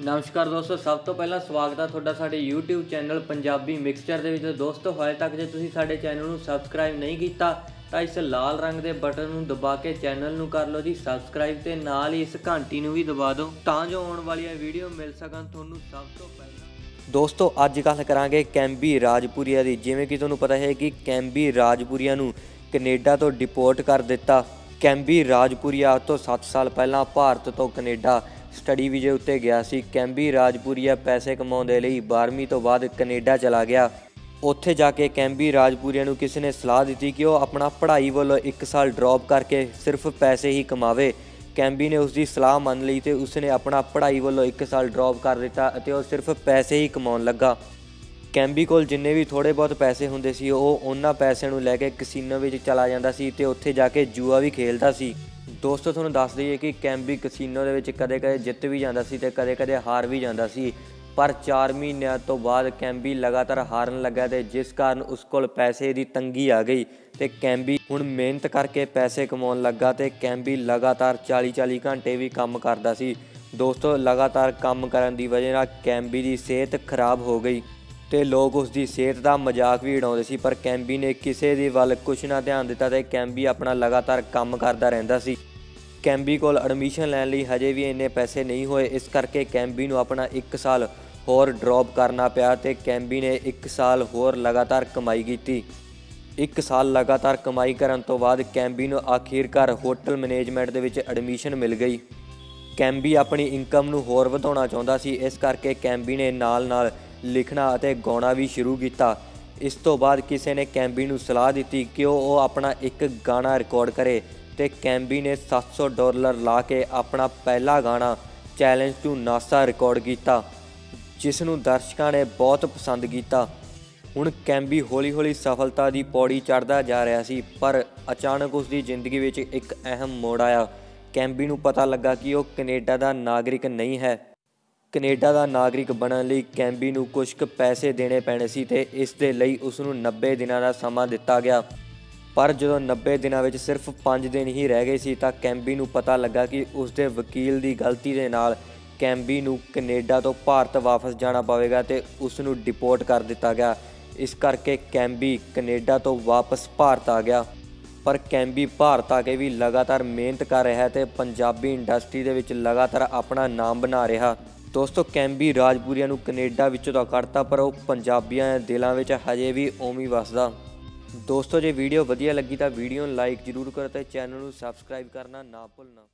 ਨਮਸਕਾਰ ਦੋਸਤੋ, ਸਭ ਤੋਂ ਪਹਿਲਾਂ ਸਵਾਗਤ ਹੈ ਤੁਹਾਡਾ ਸਾਡੇ YouTube ਚੈਨਲ ਪੰਜਾਬੀ ਮਿਕਸਚਰ ਦੇ ਵਿੱਚ। ਦੋਸਤੋ, ਹਾਲੇ ਤੱਕ ਜੇ ਤੁਸੀਂ ਸਾਡੇ ਚੈਨਲ ਨੂੰ ਸਬਸਕ੍ਰਾਈਬ ਨਹੀਂ ਕੀਤਾ, ਤਾਂ ਇਸ ਲਾਲ ਰੰਗ ਦੇ ਬਟਨ ਨੂੰ ਦਬਾ ਕੇ ਚੈਨਲ ਨੂੰ ਕਰ ਲਓ ਜੀ। ਸਬਸਕ੍ਰਾਈਬ ਤੇ ਨਾਲ ਹੀ ਇਸ ਘੰਟੀ ਨੂੰ ਵੀ ਦਬਾ ਦਿਓ, ਤਾਂ ਜੋ ਆਉਣ ਵਾਲੀਆਂ ਵੀਡੀਓ ਮਿਲ ਸਕਣ ਤੁਹਾਨੂੰ ਸਭ ਤੋਂ ਪਹਿਲਾਂ। ਦੋਸਤੋ, ਅੱਜ ਗੱਲ ਕਰਾਂਗੇ ਕੈਂਬੀ ਰਾਜਪੁਰੀਆ ਦੀ। ਜਿਵੇਂ ਕਿ ਤੁਹਾਨੂੰ ਪਤਾ ਹੈ ਕਿ ਕੈਂਬੀ ਰਾਜਪੁਰੀਆ ਨੂੰ ਕੈਨੇਡਾ ਤੋਂ ਡਿਪੋਰਟ ਕਰ ਦਿੱਤਾ। ਕੈਂਬੀ ਰਾਜਪੁਰੀਆ ਤੋਂ 7 ਸਾਲ ਪਹਿਲਾਂ ਭਾਰਤ ਤੋਂ ਕੈਨੇਡਾ ਸਟੱਡੀ ਵੀਜ਼ੇ ਉੱਤੇ ਗਿਆ ਸੀ। ਕੈਂਬੀ ਰਾਜਪੁਰੀਆ ਪੈਸੇ ਕਮਾਉਣ ਦੇ ਲਈ 12ਵੀਂ ਤੋਂ ਬਾਅਦ ਕੈਨੇਡਾ ਚਲਾ ਗਿਆ। ਉੱਥੇ ਜਾ ਕੇ ਕੈਂਬੀ ਰਾਜਪੁਰੀਆ ਨੂੰ ਕਿਸੇ ਨੇ ਸਲਾਹ ਦਿੱਤੀ ਕਿ ਉਹ ਆਪਣਾ ਪੜ੍ਹਾਈ ਵੱਲੋਂ 1 ਸਾਲ ਡ੍ਰੌਪ ਕਰਕੇ ਸਿਰਫ ਪੈਸੇ ਹੀ ਕਮਾਵੇ। ਕੈਂਬੀ ਨੇ ਉਸ ਦੀ ਸਲਾਹ ਮੰਨ ਲਈ ਤੇ ਉਸਨੇ ਆਪਣਾ ਪੜ੍ਹਾਈ ਵੱਲੋਂ 1 ਸਾਲ ਡ੍ਰੌਪ ਕਰ ਦਿੱਤਾ ਅਤੇ ਉਹ ਸਿਰਫ ਪੈਸੇ ਹੀ ਕਮਾਉਣ ਲੱਗਾ। ਕੈਂਬੀ ਕੋਲ ਜਿੰਨੇ ਵੀ ਥੋੜੇ ਬਹੁਤ ਪੈਸੇ ਹੁੰਦੇ ਸੀ, ਉਹ ਉਹਨਾਂ ਪੈਸਿਆਂ ਨੂੰ ਲੈ ਕੇ ਕਸੀਨੋ ਵਿੱਚ ਚਲਾ ਜਾਂਦਾ ਸੀ ਤੇ ਉੱਥੇ ਜਾ ਕੇ ਜੂਆ ਵੀ ਖੇਲਦਾ ਸੀ। ਦੋਸਤੋ, ਤੁਹਾਨੂੰ ਦੱਸ ਦਈਏ ਕਿ ਕੈਂਬੀ ਕਸੀਨੋ ਦੇ ਵਿੱਚ ਕਦੇ-ਕਦੇ ਜਿੱਤ ਵੀ ਜਾਂਦਾ ਸੀ ਤੇ ਕਦੇ-ਕਦੇ ਹਾਰ ਵੀ ਜਾਂਦਾ ਸੀ। ਪਰ 4 ਮਹੀਨਿਆਂ ਤੋਂ ਬਾਅਦ ਕੈਂਬੀ ਲਗਾਤਾਰ ਹਾਰਨ ਲੱਗਾ ਤੇ ਜਿਸ ਕਾਰਨ ਉਸ ਕੋਲ ਪੈਸੇ ਦੀ ਤੰਗੀ ਆ ਗਈ ਤੇ ਕੈਂਬੀ ਹੁਣ ਮਿਹਨਤ ਕਰਕੇ ਪੈਸੇ ਕਮਾਉਣ ਲੱਗਾ ਤੇ ਕੈਂਬੀ ਲਗਾਤਾਰ 40-40 ਘੰਟੇ ਵੀ ਕੰਮ ਕਰਦਾ ਸੀ। ਦੋਸਤੋ, ਲਗਾਤਾਰ ਕੰਮ ਕਰਨ ਦੀ ਵਜ੍ਹਾ ਨਾਲ ਕੈਂਬੀ ਦੀ ਸਿਹਤ ਖਰਾਬ ਹੋ ਗਈ। ਤੇ ਲੋਕ ਉਸ ਦੀ ਸਿਹਤ ਦਾ ਮਜ਼ਾਕ ਵੀ ਉਡਾਉਂਦੇ ਸੀ, ਪਰ ਕੈਂਬੀ ਨੇ ਕਿਸੇ ਦੀ ਵੱਲ ਕੁਛ ਨਾ ਧਿਆਨ ਦਿੱਤਾ ਤੇ ਕੈਂਬੀ ਆਪਣਾ ਲਗਾਤਾਰ ਕੰਮ ਕਰਦਾ ਰਹਿੰਦਾ ਸੀ। ਕੈਂਬੀ ਕੋਲ ਐਡਮਿਸ਼ਨ ਲੈਣ ਲਈ ਹਜੇ ਵੀ ਇੰਨੇ ਪੈਸੇ ਨਹੀਂ ਹੋਏ, ਇਸ ਕਰਕੇ ਕੈਂਬੀ ਨੂੰ ਆਪਣਾ 1 ਸਾਲ ਹੋਰ ਡ੍ਰੌਪ ਕਰਨਾ ਪਿਆ ਤੇ ਕੈਂਬੀ ਨੇ 1 ਸਾਲ ਹੋਰ ਲਗਾਤਾਰ ਕਮਾਈ ਕੀਤੀ। 1 ਸਾਲ ਲਗਾਤਾਰ ਕਮਾਈ ਕਰਨ ਤੋਂ ਬਾਅਦ ਕੈਂਬੀ ਨੂੰ ਆਖਿਰਕਾਰ ਹੋਟਲ ਮੈਨੇਜਮੈਂਟ ਦੇ ਵਿੱਚ ਐਡਮਿਸ਼ਨ ਮਿਲ ਗਈ। ਕੈਂਬੀ ਆਪਣੀ ਇਨਕਮ ਨੂੰ ਹੋਰ ਵਧਾਉਣਾ ਚਾਹੁੰਦਾ ਸੀ, ਇਸ ਕਰਕੇ ਕੈਂਬੀ ਨੇ ਨਾਲ-ਨਾਲ ਲਿਖਣਾ ਅਤੇ ਗਾਉਣਾ ਵੀ ਸ਼ੁਰੂ ਕੀਤਾ। ਇਸ ਤੋਂ ਬਾਅਦ ਕਿਸੇ ਨੇ ਕੈਂਬੀ ਨੂੰ ਸਲਾਹ ਦਿੱਤੀ ਕਿ ਉਹ ਆਪਣਾ ਇੱਕ ਗਾਣਾ ਰਿਕਾਰਡ ਕਰੇ ਤੇ ਕੈਂਬੀ ਨੇ 700 ਡਾਲਰ ਲਾ ਕੇ ਆਪਣਾ ਪਹਿਲਾ ਗਾਣਾ ਚੈਲੰਜ ਟੂ ਨਾਸਾ ਰਿਕਾਰਡ ਕੀਤਾ, ਜਿਸ ਨੂੰ ਦਰਸ਼ਕਾਂ ਨੇ ਬਹੁਤ ਪਸੰਦ ਕੀਤਾ। ਹੁਣ ਕੈਂਬੀ ਹੌਲੀ-ਹੌਲੀ ਸਫਲਤਾ ਦੀ ਪੌੜੀ ਚੜ੍ਹਦਾ ਜਾ ਰਿਹਾ ਸੀ, ਪਰ ਅਚਾਨਕ ਉਸ ਦੀ ਜ਼ਿੰਦਗੀ ਵਿੱਚ ਇੱਕ ਅਹਿਮ ਮੋੜ ਆਇਆ। ਕੈਂਬੀ ਨੂੰ ਪਤਾ ਲੱਗਾ ਕਿ ਉਹ ਕੈਨੇਡਾ ਦਾ ਨਾਗਰਿਕ ਨਹੀਂ ਹੈ। ਕੈਨੇਡਾ ਦਾ ਨਾਗਰਿਕ ਬਣਨ ਲਈ ਕੈਂਬੀ ਨੂੰ ਕੁਝ ਕੁ ਪੈਸੇ ਦੇਣੇ ਪੈਣੇ ਸੀ ਤੇ ਇਸ ਦੇ ਲਈ ਉਸ ਨੂੰ 90 ਦਿਨਾਂ ਦਾ ਸਮਾਂ ਦਿੱਤਾ ਗਿਆ। ਪਰ ਜਦੋਂ 90 ਦਿਨਾਂ ਵਿੱਚ ਸਿਰਫ 5 ਦਿਨ ਹੀ ਰਹਿ ਗਏ ਸੀ ਤਾਂ ਕੈਂਬੀ ਨੂੰ ਪਤਾ ਲੱਗਾ ਕਿ ਉਸ ਦੇ ਵਕੀਲ ਦੀ ਗਲਤੀ ਦੇ ਨਾਲ ਕੈਂਬੀ ਨੂੰ ਕੈਨੇਡਾ ਤੋਂ ਭਾਰਤ ਵਾਪਸ ਜਾਣਾ ਪਵੇਗਾ ਤੇ ਉਸ ਨੂੰ ਡਿਪੋਰਟ ਕਰ ਦਿੱਤਾ ਗਿਆ। ਇਸ ਕਰਕੇ ਕੈਂਬੀ ਕੈਨੇਡਾ ਤੋਂ ਵਾਪਸ ਭਾਰਤ ਆ ਗਿਆ। ਪਰ ਕੈਂਬੀ ਭਾਰਤ ਆ ਕੇ ਵੀ ਲਗਾਤਾਰ ਮਿਹਨਤ ਕਰ ਰਿਹਾ ਹੈ ਤੇ ਪੰਜਾਬੀ ਇੰਡਸਟਰੀ ਦੇ ਵਿੱਚ ਲਗਾਤਾਰ ਆਪਣਾ ਨਾਮ ਬਣਾ ਰਿਹਾ। ਦੋਸਤੋ, ਕੈਂਬੀ ਰਾਜਪੁਰੀਆ ਨੂੰ ਕੈਨੇਡਾ ਵਿੱਚੋਂ ਤਾਂ ਕੱਢਤਾ, ਪਰ ਉਹ ਪੰਜਾਬੀਆਂ ਦੇ ਦਿਲਾਂ ਵਿੱਚ ਹਜੇ ਵੀ ਉਵੇਂ ਵਸਦਾ। ਦੋਸਤੋ, ਜੇ ਵੀਡੀਓ ਵਧੀਆ ਲੱਗੀ ਤਾਂ ਵੀਡੀਓ ਨੂੰ ਲਾਈਕ ਜ਼ਰੂਰ ਕਰੋ ਤੇ ਚੈਨਲ ਨੂੰ ਸਬਸਕ੍ਰਾਈਬ ਕਰਨਾ ਨਾ ਭੁੱਲਣਾ।